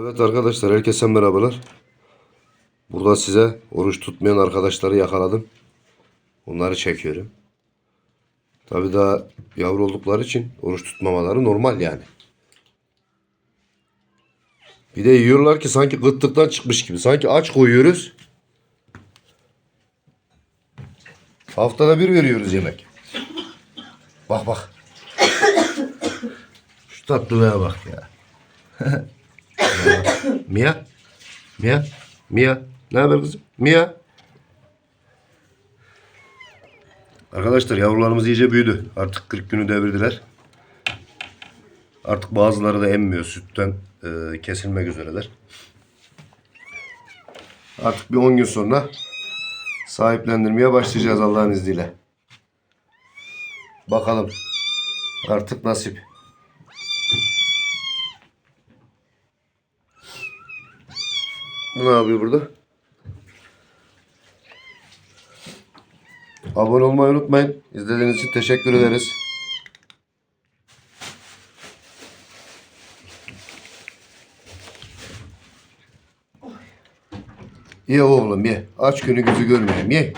Evet arkadaşlar herkese merhabalar. Burada size oruç tutmayan arkadaşları yakaladım. Onları çekiyorum. Tabi daha yavru oldukları için oruç tutmamaları normal yani. Bir de yiyorlar ki sanki gıttıktan çıkmış gibi. Sanki aç koyuyoruz. Haftada bir veriyoruz yemek. Bak bak. Şu tatlılığa bak ya. Mia? Mia? Mia? Ne haber kızım? Mia? Arkadaşlar yavrularımız iyice büyüdü. Artık 40 günü devirdiler. Artık bazıları da emmiyor. Sütten e, kesilmek üzereler. Artık bir 10 gün sonra sahiplendirmeye başlayacağız Allah'ın izniyle. Bakalım. Artık nasip. Bu ne yapıyor burada? Abone olmayı unutmayın. İzlediğiniz için teşekkür ederiz. Ye oğlum ye. Aç günü gözü görmeyeyim ye.